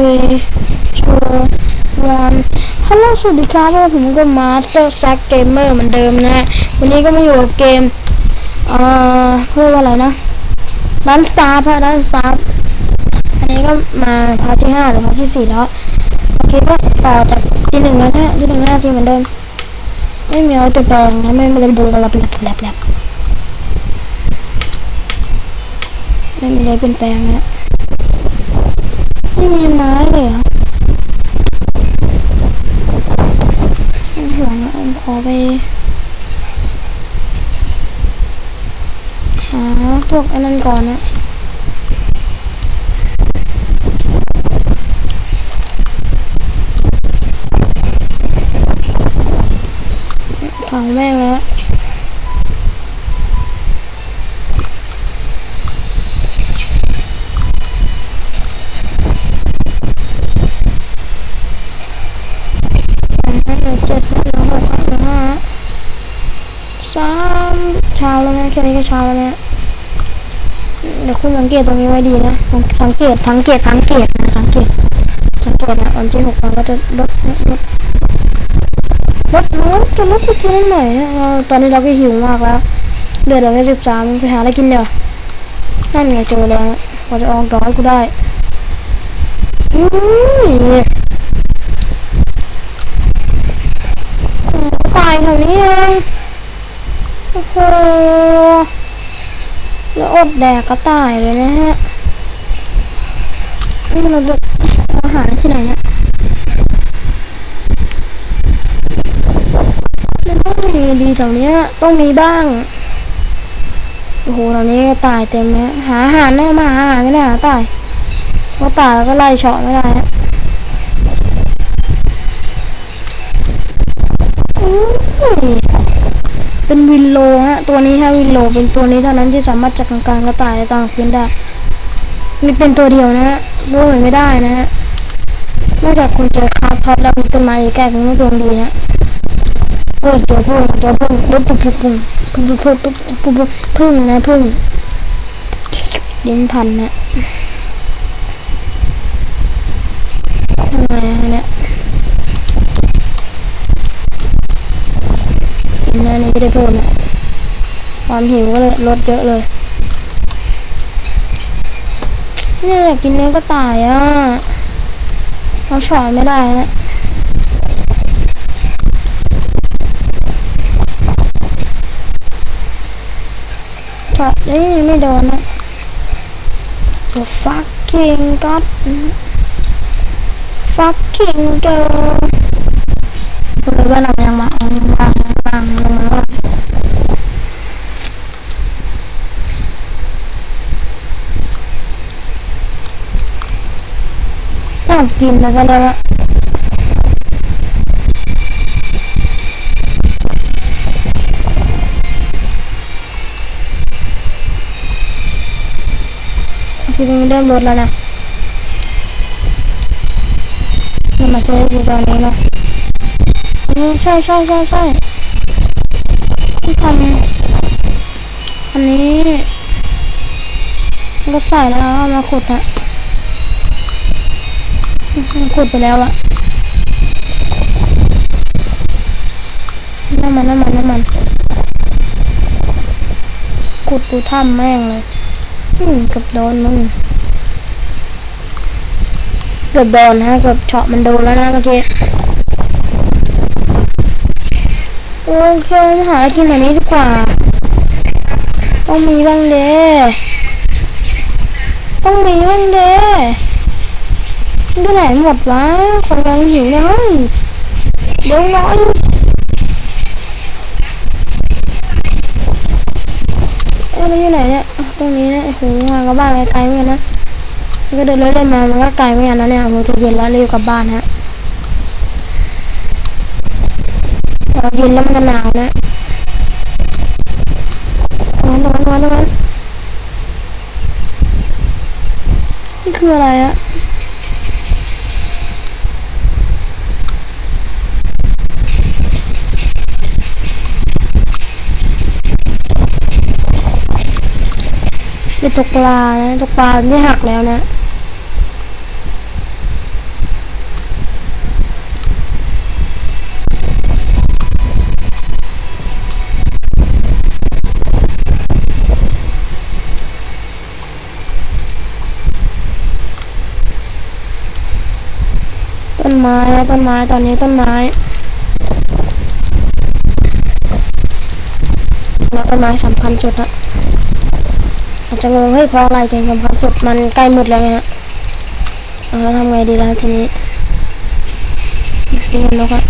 three two one ฮัลโหลสวัสดีครับผมก็มาสเตอร์แซกเกมเมอร์เหมือนเดิมนะฮะ วันนี้ก็มาอยู่กับเกม เอ่อเพื่อว่าอะไรนะดันสตาร์พะดันสตาร์อันนี้ก็มาพาร์ทที่ห้าหรือพาร์ทที่สี่แล้วโอเคก็ต่อจากที่หนึ่งแล้วนะที่หนึ่งหน้าที่เหมือนเดิม ไม่มีอะไรเปลี่ยนแปลงนะไม่ไม่ได้ดูอะไรเป็นแผลบๆไม่มีอะไรเปลี่ยนแปลงนะ ไม่มีไม้เลยเหรอห่วงอะขอไปหาพวกอันนั้นก่อนนะเผาแม่งแล้ว เหลือเจ็ดเหลือหกเหลือห้า สามเช้าแล้วนะแค่นี้ก็เช้าแล้วนะเดี๋ยวคุณสังเกตตรงนี้ไว้ดีนะสังเกตสังเกตสังเกตสังเกตสังเกตนะวันที่หกมันก็จะลดลดลดลดจะลดไปทีละหน่อยนะตอนนี้เราก็หิวมากแล้วเดือดเหลือแค่สิบสามไปหาอะไรกินเดี๋ยวนั่นไงเจอแล้วพอจะออกดอยกูได้อืม ตายแถวนี้เอง โอ้โหแล้วอดแดกก็ตายเลยนะฮะนี่เราจะเอาอาหารที่ไหนเนี่ยมันต้องมีดีแถวเนี้ยต้องมีบ้าง โอ้โหแถวนี้ตายเต็มเลยหาอาหารได้มาหาอาหารไม่ได้หาตายพราะตายแล้วก็ไล่เฉาะไม่ได้ฮะอุ้ย เป็นวินโลฮะตัวนี้ฮะวินโลเป็นตัวนี้เท่านั้นที่สามารถจัดกลางกลากระต่ายต่างพื้นได้มีเป็นตัวเดียวนะฮะรู้เหมือนไม่ได้นะฮะนอกจากคุณเจอคาร์ท็อปแล้วมีต้นไม้แก้ตรงนี้ตรงดีฮะโอ้ยเจอพึ่งเจอพึ่งปุ๊บปุ๊บปุ๊บปุ๊บปุ๊บปุ๊บปุ๊บพึ่งนะพึ่งเดินพันนะ นเนื้อนี้ก็ได้เพิ่มอะความหิวก็เลยลดเยอะเลยเนี่ยกินเนื้อก็ตายอะเราฉอนไม่ได้นะฉอดนี่ไม่โดนนะ The fucking god fucking girl คุณเลยว่าเรายังมาอาวางวางลงมาว่าต้อง กินแล้วก็ได้ว่าคือมันเริ่มลดแล้วนะนี่มาซื้ออยู่ตอนนี้นะอืมใช่ใช่ใช่ใช่ที่ทำอันนี้ก็ใส่แล้วมาขุดอะมัน ขุดไปแล้วอะน้ำมันน้ำมันน้ำมันขุดกูทำแม่งเลยอืมกับโดนมึงเกือบโดนฮะเกือบเฉาะมันโดนแล้วนะเมื่อกี้โอเคหากินแบบนี้ดีกว่า ต้องมีบ้างเด้ต้องมีบ้างเด้ ไปไหนหมดวะคนกำลังหิวเลยเฮ้ยเดี๋ยวน้อยเอ้ยมันอยู่ไหนเนี่ยตรงนี้นะโอ้โหมากับบ้านไกลๆเหมือนกันนะก็เดินเล่นๆมามันก็ไกลเหมือนกันนะเนี่ยมันจะเย็นแล้วเร็วกลับบ้านฮะพอเย็นแล้วมันจะหนาวนะร้อนร้อนร้อนร้อน จะตกปลานะตกปลาไม่หักแล้วนะต้นไม้ต้นไม้ตอนนี้ต้นไม้แล้วต้นไม้สำคัญจุดละ จะงงเฮ้ยเพราะอะไรถึงสำคัญสุดมันใกล้หมดแล้วไงฮะเอาแล้วทำไงดีล่ะทีนี้กินกันนกอะ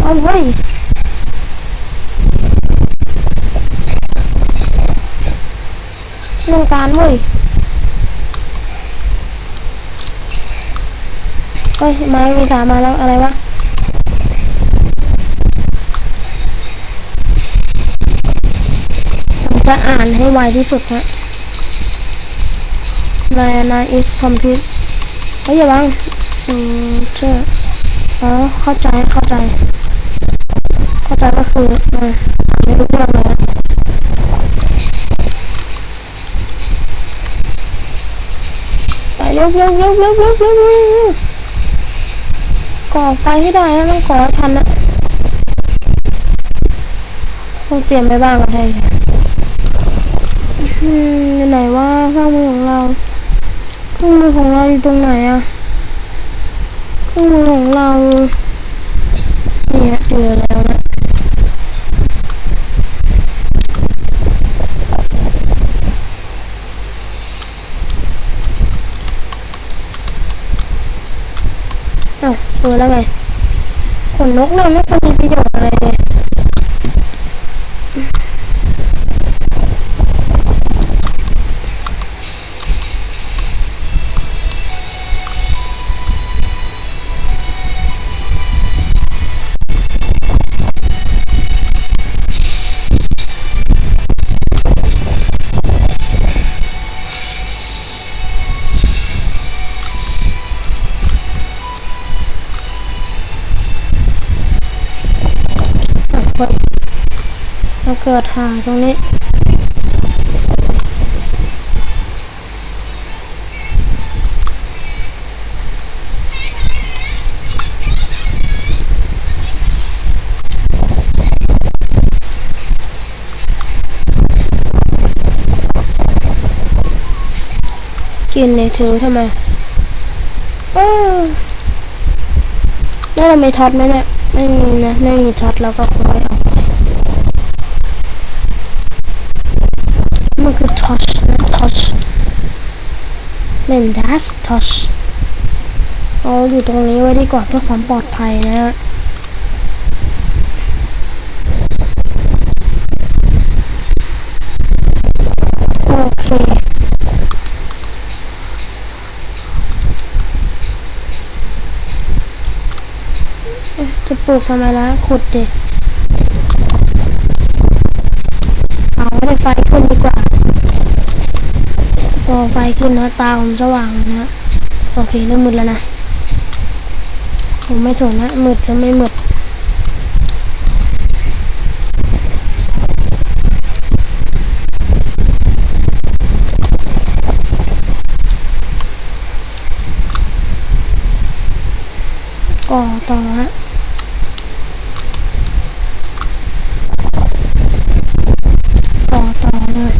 เอาเฮ้ยเรื่องการเว้ยเอ้ยไม้มีสามมาแล้วอะไรวะ จะอ่านให้ไวที่สุดฮะนายนาย is complete เฮ้ยอย่าวางอืมเชื่ออ๋อเข้าใจเข้าใจ เข้าใจก็คืออ่าอ่ไม่รู้เรื่องเลยไปเร็วเร็วเร็วเร็วเร็วเร็วก่อไฟให้ได้นะต้องก่อทันนะต้องเตรียมไปบ้างก็ได้ อืมไหนว่าเครื่องมือของเราเครื่องมือของเราอยู่ตรงไหนอะเครื่องมือของเราเนี่ยเจอแล้วนะเอ้าเจอแล้วไงขนนกเนี่ยไม่เคยมีประโยชน์อะไรเลย เกิดหางตรงนี้กินเลยถือทำไมเออแล้วเรามีท็อตไหมเนี่ย ไม่มีนะ ไม่มีท็อตแล้วก็คงไม่เอาไปมันคือท็อชนะท็อช เล่นดัสทอชเอาอยู่ตรงนี้ไว้ดีกว่าเพื่อความปลอดภัยนะฮะโอเค จะปลูกทำไมล่ะขุดดิเอาไว้ไฟขึ้นดีกว่า พอไฟขึ้นนะตาผมสว่างนะโอเคเริ่มมืดแล้วนะ ผมไม่สนนะมืดหรือไม่มืดก่อต่อฮะ ต่อต่อเลย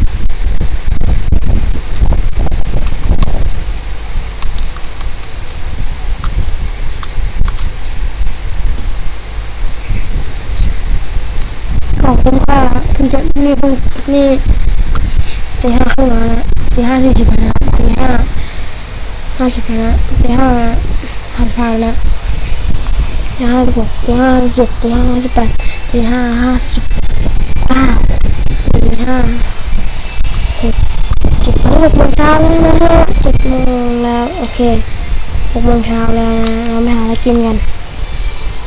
ของคุ้มค่าเพิ่งจะนี่เพิ่งนี่ตีห้าครึ่งแล้วนะตีห้าสี่สิบนะตีห้าห้าสิบนะตีห้าห้าสิบห้านะตีห้าสิบหกตีห้าสิบเจ็ดตีห้าสิบแปดตีห้าห้าสิบเก้าตีห้าหกเจ็ดโมงหกโมงเช้าแล้วนะฮะเจ็ดโมงแล้วโอเคหกโมงเช้าแล้วเราไปหาอะไรกินกัน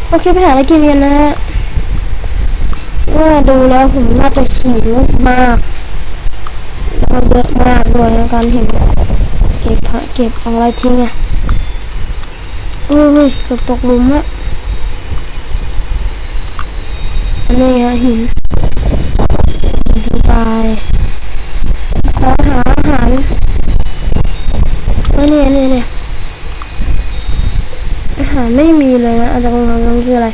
โอเคไปหาอะไรกินกันนะฮะ เมื่อดูแล้วผมน่าจะหิวมากแล้วเยอะมากด้วยในการเห็นเก็บผักเก็บอะไรทิ้งอะเอ้ยเกือบตกหลุมอะอันนี้ฮะหินหินตายขอหาอาหารเอ้เนี่ยเนี่ยเนี่ยอาหารไม่มีเลยนะอาจจะกำลังคืออะไร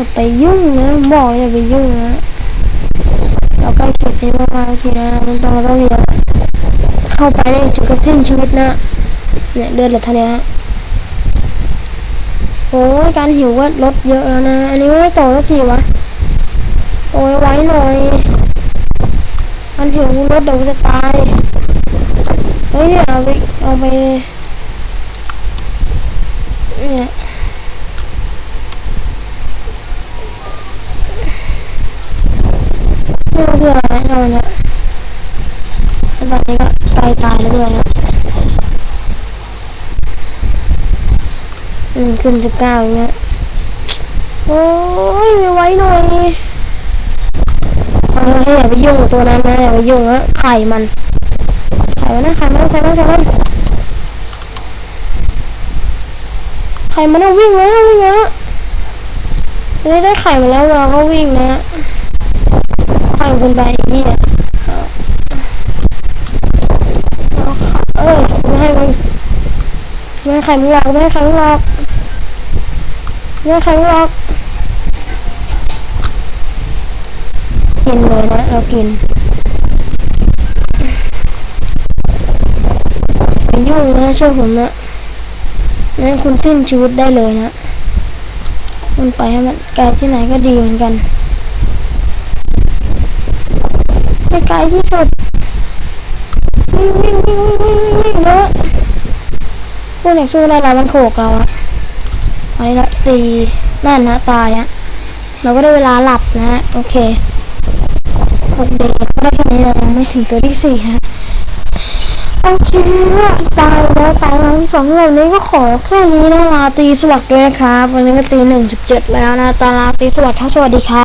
จะไปยุ่งนะบอกอย่าไปยุ่งนะเรากล้เก็บได้มากๆทีนะมันต้องเราต้องเลี้ยวเข้าไปได้จุดกระสิ้นชีวิตนะเนี่ยเดินเหลือเท่านี้ฮะโอ้ยการหิวก็ลดเยอะแล้วนะ อันนี้ไม่โตสักทีวะโตไว้หน่อยมันหิวลดเดี๋ยวจะตายเฮ้ยเอาไปเอาไปเนี่ย นี่มันคืออะไรเนี่ยแล้วตอนนี้ก็ใกล้ตายแล้วด้วยนะอืมขึ้นสิบเก้าเงี้ยโอ้ยไม่ไว้หน่อยเออให้อย่าไปยุ่งกับตัวนั้นนะอย่าไปยุ่งนะไข่มันไข่มันนะไข่มันไข่มันไข่มันไข่มันเอาวิ่งแล้ววิ่งแล้วได้ไข่มาแล้วเราก็วิ่งนะ ไข่ขึ้นไปนี่เนี่ยเอาไข่เอ้ยไม่ให้มันไม่ให้ไข่มันหลอกไม่ให้ไข่มันหลอกไม่ให้ไข่มันหลอกกินเลยนะเรากินไปยุ่งนะเชื่อผมนะนั่นคุณสิ้นชีวิตได้เลยนะ มันไปให้มันไกลที่ไหนก็ดีเหมือนกัน ไกลที่สุดวิ่งวิ่งวิ่งวิ่งวิ่งวิ่งเลยพวกอยากสู้ได้เรามันโขกเราอะไปละตีนั่นนะตายอะเราก็ได้เวลาหลับนะฮะโอเคหกเดย์ก็ได้แค่นี้เราไม่ถึงตัวที่สี่ฮะโอเคตายแล้วตายแล้วสองเหล่านี้ก็ขอแค่นี้นะลาตีสวัสดิ์ด้วยนะครับวันนี้ก็ตีหนึ่งจุดเจ็ดแล้วนะตาลาตีสวัสดิ์ครับสวัสดีครับ